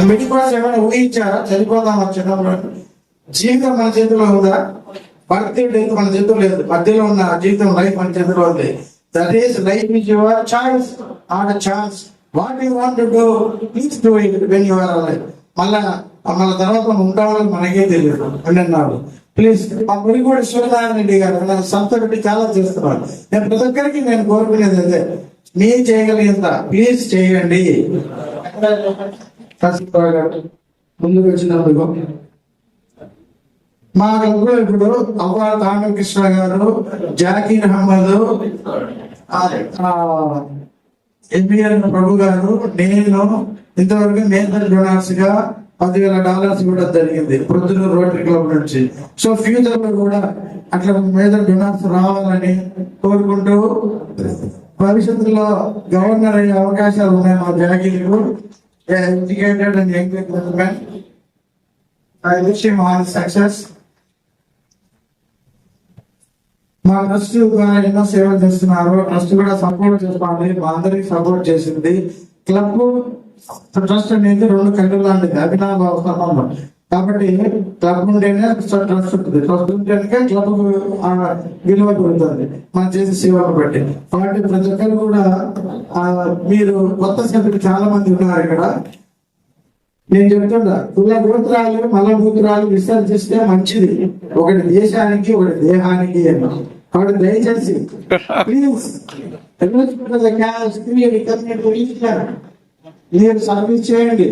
ఆ middle class ఏమైనా ఊహించారా చనిపోదాం చిన్నప్పుడు జీవితం మన చేతిలో ఉందా? భక్తి లేదు మన చేతిలో లేదు. మధ్యలో ఉన్న జీవితం లైఫ్ మన చేతిలో ఉంది. That is life is your choice or chance what you want do please do it when you are alive మళ్ళా మన తర్వాత మనం ఉంటామని మనకే తెలియదు. అన్నారు ప్లీజ్ మా గురి కూడా శివనారాయణ రెడ్డి గారు నాకు సంస్థ పెట్టి చాలా చేస్తున్నాను నేను ప్రతి ఒక్కరికి నేను కోరుకునేది అదే. మీరు చేయగలిగినంత ప్లీజ్ చేయండి. కాశీరావు గారు ముందుకు వచ్చినందుకు మా గ్రూపులో ఇప్పుడు అవ్వ రామకృష్ణ గారు జాకీర్ అహ్మద్ ఎన్బిఎన్ ప్రభు గారు నేను ఇంతవరకు మేజర్ డొనార్స్గా పదివేల డాలర్స్ కూడా జరిగింది ప్రొద్దున రోటరీ క్లబ్ నుంచి. సో ఫ్యూచర్లో కూడా అట్లా మేజర్ డొనార్స్ రావాలని కోరుకుంటూ భవిష్యత్తులో గవర్నర్ అయ్యే అవకాశాలు ఉన్నాయి మా జాకీర్కు educated and young gentleman. I wish him all success. మా ట్రస్ట్ ఎన్నో సేవలు చేస్తున్నారు. ట్రస్ట్ కూడా సపోర్ట్ చేసుకోండి మా అందరికి సపోర్ట్ చేసింది. క్లబ్ ట్రస్ట్ అనేది రెండు కళ్ళు లాంటిది అభినవ సంబంధం కాబట్టి క్లబ్ ఉంటేనే ట్రస్ట్ ఉంటుంది. ట్రస్ట్ ఉంటేనే క్లబ్ విలువ పెరుగుతుంది మనం చేసే సేవలు బట్టి. కాబట్టి ప్రతి ఒక్కరు కూడా మీరు కొత్త సభ్యులు చాలా మంది ఉన్నారు ఇక్కడ. నేను చెప్తున్నా కుల గోత్రాలు మల గోత్రాలు విసర్జిస్తే మంచిది. ఒకటి దేశానికి ఒకటి దేహానికి అని కాబట్టి దయచేసి ప్లీజ్ మీరు సర్వీస్ చేయండి.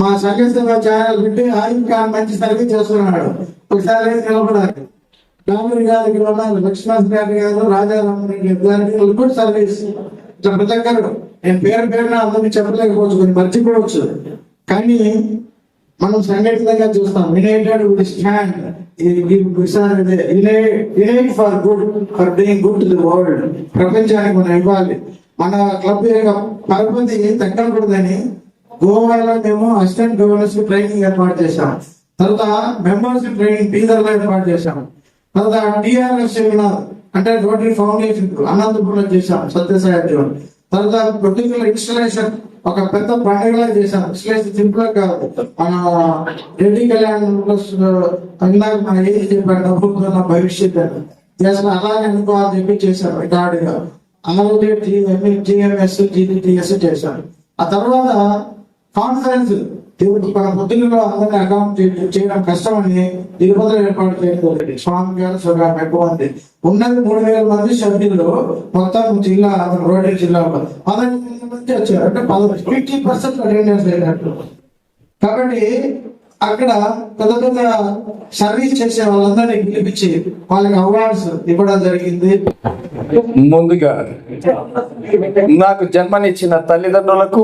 మా సంఘస్థ ఛానల్ పెట్టి ఆయన ఖాన్ మంచి సర్వీస్ చేస్తున్నాడు. ఒకసారి నిలబడాలి. రాముడి గారికి ఉన్నారు లక్ష్మణ్ గారి గారు రాజారామరెడ్డి గారు గుడ్ సర్వీస్ ఇట్లా ప్రతి ఒక్కరు నేను పేరు పేరున అందరినీ చెప్పలేకపోవచ్చు. కొన్ని మర్చిపోవచ్చు కానీ మనం సంఘటితంగా చూస్తాం. United with stand unite for good for doing good to the world ప్రపంచానికి మనం ఇవ్వాలి. మన క్లబ్ యొక్క పరపతి తగ్గకూడదని గోవాలో మేము అసిస్టెంట్ గవర్నర్స్ ట్రైనింగ్ ఏర్పాటు చేశాం. తర్వాత మెంబర్స్ ట్రైనింగ్ టీజర్లో ఏర్పాటు చేశాం. తర్వాత టిఆర్ఎస్ సెమినార్ అంటే రోటరీ ఫౌండేషన్ అనంతపురంలో చేశాం సత్యసాయి తర్వాత పొలిటికల్ ఇన్స్టలేషన్ ఒక పెద్ద పండుగలా చేశాం. ఇన్స్టలేషన్ సింపుల్ కాదు. మన రెడ్డి కళ్యాణ్ ప్లస్ ఇందాక మన ఏది చెప్పాడు డబ్బున్న భవిష్యత్ అని చేసిన అలాగే అనుకోవాలని చెప్పి చేశాం రికార్డుగా. అలాగే జిఎంఎస్ జిడిటిఎస్ చేశాం. ఆ తర్వాత కాన్ఫరెన్స్ పొద్దున్న అందరినీ అకౌంట్ చేయడం కష్టమని తిరుపతిలో ఏర్పాటు చేయడం స్వామి గారు సుగారు ఎక్కువ మంది. ఉన్నది మూడు వేల మంది సభ్యులు. మొత్తం జిల్లా రోడ్డు జిల్లా పదహైదు వేల మంది వచ్చారు. అంటే పదహారు ఫిఫ్టీ పర్సెంట్ అటెండెన్స్ అయినట్టు కాబట్టి అక్కడ పెద్ద పెద్ద సర్వీస్ చేసే వాళ్ళందరినీ పిలిపించి వాళ్ళకి అవార్డ్స్ ఇవ్వడం జరిగింది. ముందుగా నాకు జన్మనిచ్చిన తల్లిదండ్రులకు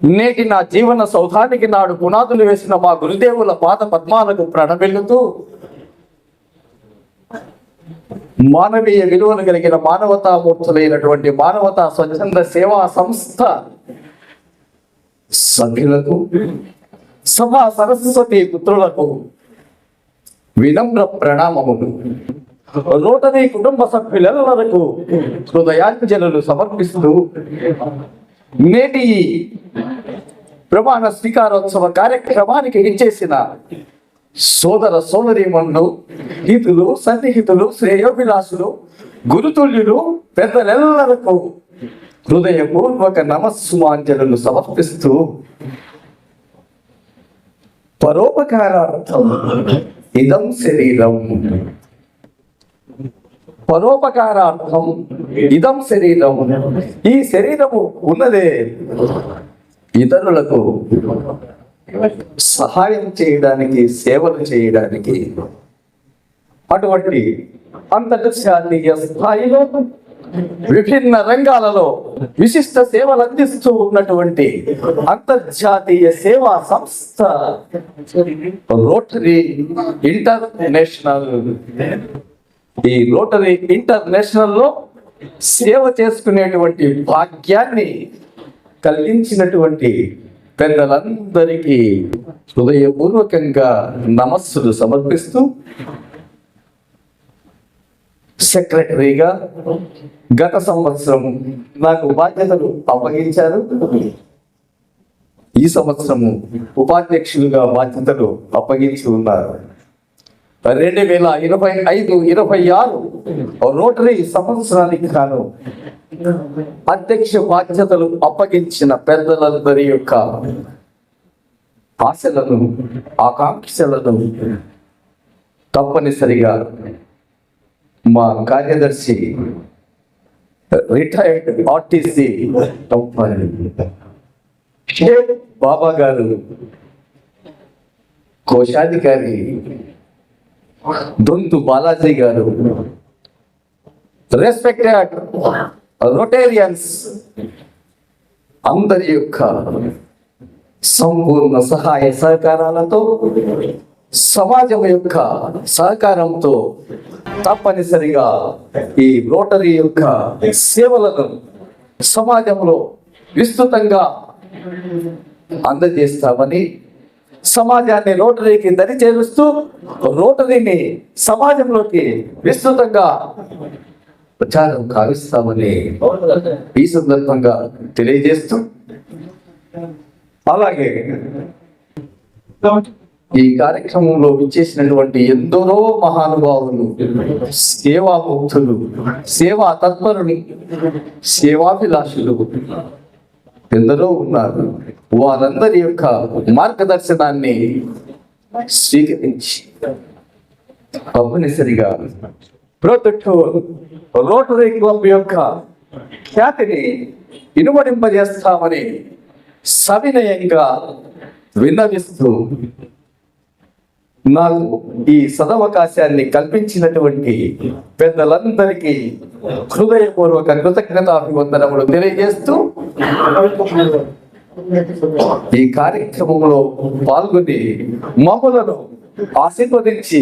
నేటి నా జీవన సౌధానికి నాడు పునాదులు వేసిన మా గురుదేవుల పాద పద్మాలకు ప్రణమిల్లుతూ మానవీయ విలువలు కలిగిన మానవతామూర్తులైనటువంటి మానవతా స్వచ్ఛంద సేవా సంస్థ సభ్యులకు సభా సరస్వతి పుత్రులకు వినమ్ర ప్రణామములు. రోటరీ కుటుంబ సభ్యులందరకు హృదయాంజలు సమర్పిస్తూ నేటి ప్రమాణ స్వీకారోత్సవ కార్యక్రమానికి ఇచ్చేసిన సోదర సోదరీమణులు హితులు సన్నిహితులు శ్రేయోభిలాసులు గురుతుల్యులు పెద్దలెల్లరకు హృదయపూర్వక నమస్సుమాంజలు సమర్పిస్తూ పరోపకారార్థం ఇదం శరీరం. పరోపకారార్థం ఇదం శరీరం. ఈ శరీరము ఉన్నదే ఇతరులకు సహాయం చేయడానికి సేవలు చేయడానికి. అటువంటి అంతర్జాతీయ స్థాయిలో విభిన్న రంగాలలో విశిష్ట సేవలు అందిస్తూ ఉన్నటువంటి అంతర్జాతీయ సేవా సంస్థ రోటరీ ఇంటర్నేషనల్. ఈ రోటరీ ఇంటర్నేషనల్లో సేవ చేసుకునేటువంటి భాగ్యాన్ని కలిగించినటువంటి పెద్దలందరికీ హృదయపూర్వకంగా నమస్సులు సమర్పిస్తూ సెక్రటరీగా గత సంవత్సరం నాకు బాధ్యతలు అప్పగించారు. ఈ సంవత్సరము ఉపాధ్యక్షులుగా బాధ్యతలు అప్పగించి ఉన్నారు. రెండు వేల ఇరవై ఐదు ఇరవై ఆరు రోటరీ సంవత్సరానికి కాను అధ్యక్ష బాధ్యతలు అప్పగించిన పెద్దలందరి యొక్క ఆశలను ఆకాంక్షలను తప్పనిసరిగా మా కార్యదర్శి రిటైర్డ్ ఆర్టీసీ బాబా గారు కోశాధికారి దొంతు బాలాజీ గారు. రెస్పెక్టెడ్ రొటేరియన్స్ అందరి యొక్క సంపూర్ణ సహాయ సహకారాలతో సమాజం యొక్క సహకారంతో తప్పనిసరిగా ఈ రోటరీ యొక్క సేవలను సమాజంలో విస్తృతంగా అందజేస్తామని సమాజాన్ని రోటరీకి దరి చేరుస్తూ రోటరీని సమాజంలోకి విస్తృతంగా ప్రచారం కావిస్తామని ఈ సందర్భంగా తెలియజేస్తూ అలాగే ఈ కార్యక్రమంలో విచ్చేసినటువంటి ఎందరో మహానుభావులు సేవాముక్తులు సేవా తత్పరులు సేవాభిలాషులు ఎందరో ఉన్నారు. వారందరి యొక్క మార్గదర్శనాన్ని స్వీకరించి తప్పనిసరిగా ప్రోటో రోటరీ క్లబ్ యొక్క ఖ్యాతిని ఇనుమడింపజేస్తామని సవినయంగా విన్నవిస్తూ నాకు ఈ సదవకాశాన్ని కల్పించినటువంటి పెద్దలందరికీ హృదయపూర్వక కృతజ్ఞతాభివందనములు తెలియజేస్తూ ఈ కార్యక్రమంలో పాల్గొని మమ్మలను ఆశీర్వదించి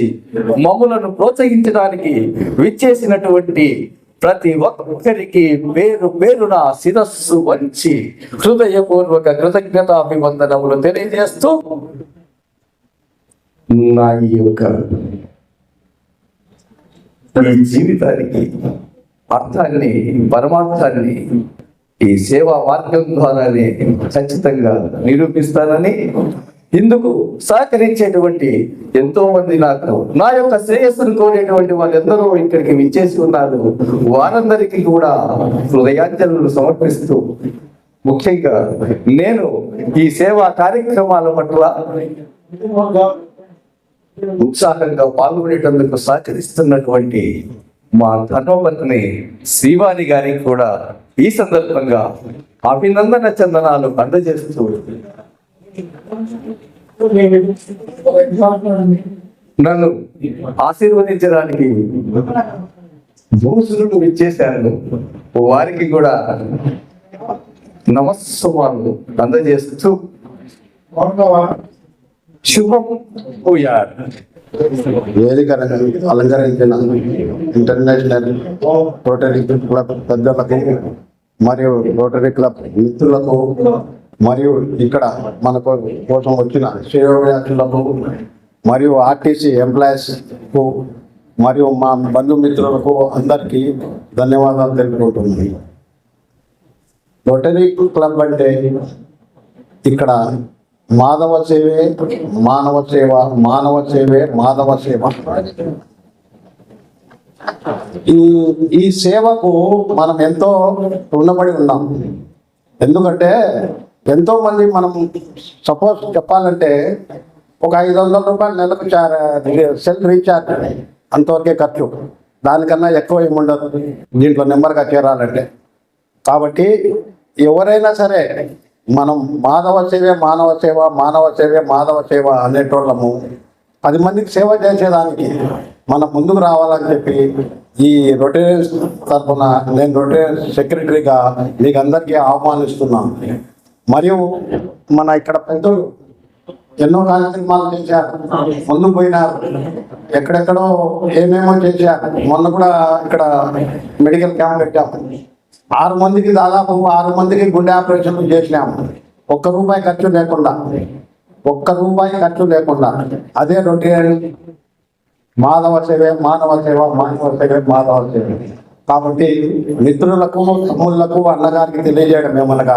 మమ్మలను ప్రోత్సహించడానికి విచ్చేసినటువంటి ప్రతి ఒక్కరికి పేరు పేరున శిరస్సు వంచి హృదయపూర్వక కృతజ్ఞతాభివందనములు తెలియజేస్తూ నా ఈ యొక్క ఈ జీవితానికి అర్థాన్ని పరమార్థాన్ని ఈ సేవా మార్గం ద్వారానే ఖచ్చితంగా నిరూపిస్తానని ఇందుకు సహకరించేటువంటి ఎంతో మంది నాకు నా యొక్క శ్రేయస్సును కోరేటువంటి వాళ్ళెందరో ఇక్కడికి విచ్చేసి ఉన్నారు. వారందరికీ కూడా హృదయాంజలు సమర్పిస్తూ ముఖ్యంగా నేను ఈ సేవా కార్యక్రమాల పట్ల ఉత్సాహంగా పాల్గొనేటందుకు సహకరిస్తున్నటువంటి మా ధర్మపత్ని శ్రీవాణి గారికి కూడా ఈ సందర్భంగా అభినందన చందనాలు అందజేస్తూ నన్ను ఆశీర్వదించడానికి భూసులు ఇచ్చేశాను వారికి కూడా నమస్సుమాలు అందజేస్తూ శుభం భూయాత్. వేదిక అలంకరించిన ఇంటర్నేషనల్ రోటరీ క్లబ్ పెద్దలకు మరియు రోటరీ క్లబ్ మిత్రులకు మరియు ఇక్కడ మనకు కోసం వచ్చిన శ్రేయోభిలాషులకు మరియు ఆర్టీసీ ఎంప్లాయీస్కు మరియు మా బంధుమిత్రులకు అందరికీ ధన్యవాదాలు తెలుపుకుంటున్నాను. రోటరీ క్లబ్ అంటే ఇక్కడ మాధవ సేవే మానవ సేవ మానవ సేవే మాధవ సేవ. ఈ ఈ సేవకు మనం ఎంతో రుణపడి ఉన్నాం. ఎందుకంటే ఎంతో మంది మనం సపోజ్ చెప్పాలంటే ఒక ఐదు వందల రూపాయలు నెలకు సెల్ రీఛార్జ్ అంతవరకే ఖర్చు. దానికన్నా ఎక్కువ ఏముండదు. దీంట్లో నెంబర్గా చేరాలంటే. కాబట్టి ఎవరైనా సరే మనం మానవ సేవే మానవ సేవ మానవ సేవే మానవ సేవ అనేటోళ్ళము పది మందికి సేవ చేసేదానికి మనం ముందుకు రావాలని చెప్పి ఈ రొటేరియన్స్ తరఫున నేను రొటేరియన్స్ సెక్రటరీగా మీకు అందరికీ ఆహ్వానిస్తున్నాను. మరియు మన ఇక్కడ పెద్దలు ఎన్నో కార్యక్రమాలు చేశారు ముందు పోయినారు ఎక్కడెక్కడో ఏమేమో చేశారు మొన్న కూడా ఇక్కడ మెడికల్ క్యాంప్ పెట్టాము. ఆరు మందికి దాదాపు ఆరు మందికి గుండె ఆపరేషన్లు చేసినాము. ఒక్క రూపాయి ఖర్చు లేకుండా. ఒక్క రూపాయి ఖర్చు లేకుండా. అదే రొటీన్ మాధవ సేవ మానవ సేవ మానవ సేవ మాధవ సేవ. కాబట్టి మిత్రులకు తమ్ముళ్ళకు అన్నగారికి తెలియజేయడం ఏమనగా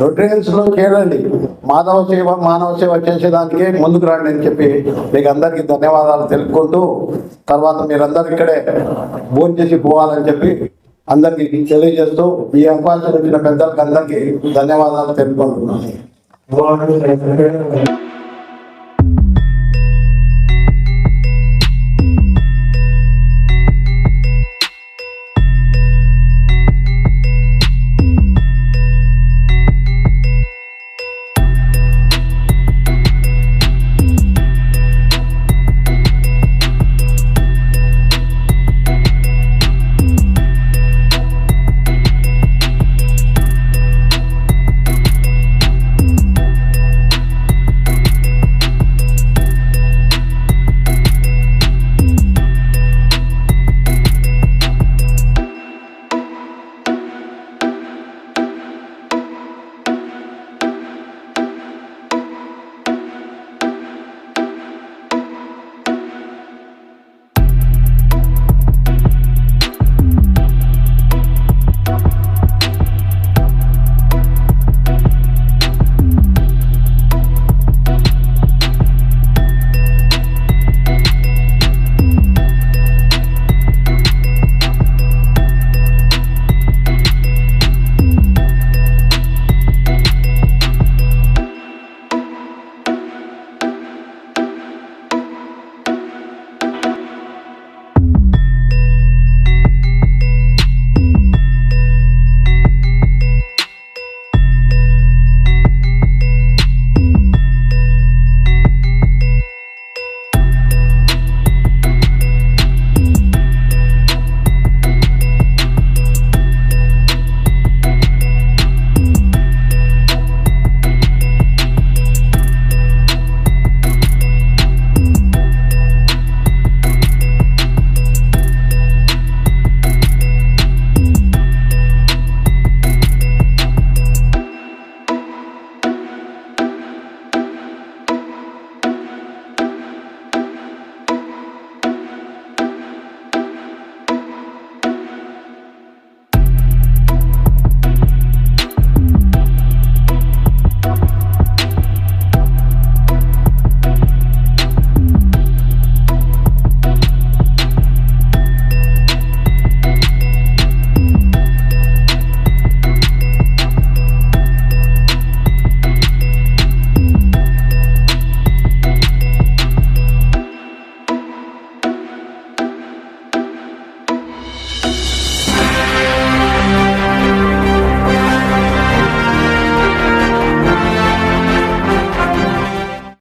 రొటీన్స్లో చేరండి. మాధవ సేవ మానవ సేవ చేసేదానికి ముందుకు రండి అని చెప్పి మీకు అందరికీ ధన్యవాదాలు తెలుపుకుంటూ తర్వాత మీరందరూ ఇక్కడే భోజనం చేసి పోవాలని చెప్పి అందరికీ తెలియజేస్తూ ఈ అవకాశం ఇచ్చిన పెద్దలకు అందరికీ ధన్యవాదాలు తెలుపుకుంటున్నాను.